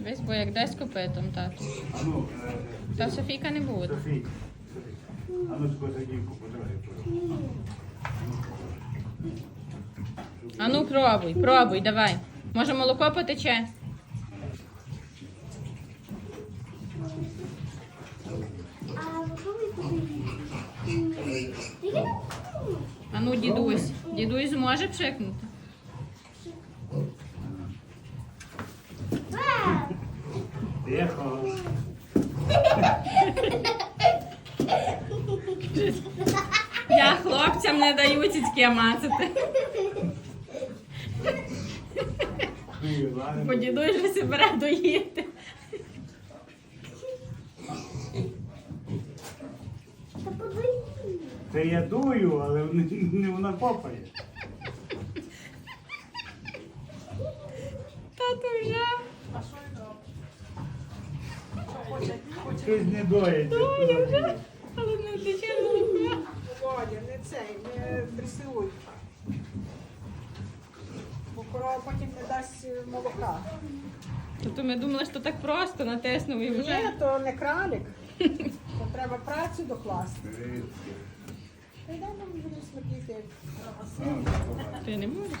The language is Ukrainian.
Весь бо як дасть копитом, тату. А ну, е, Та Софійка не буде. Софій, Софій. А ну таку задівку потрогай. А ну пробуй, пробуй, давай. Може молоко потече? А попробуй купити. А ну, дідусь. Дідусь зможе пшикнути? Тихо. Я хлопцям не даю цицьки мацати. Бо дідусь вже себе бере доїти. Та. Це я дую, але не, не вона копає. Щось не доїть. Ой, вже. Але не втече. Володя, не цей, не дресируй. Бо корова потім не дасть е, молока. Тобто ми думали, що так просто натиснув і вже. Ні, то не кралик. То треба працю докласти. Та йде нам буде смакіти. Ти не можеш.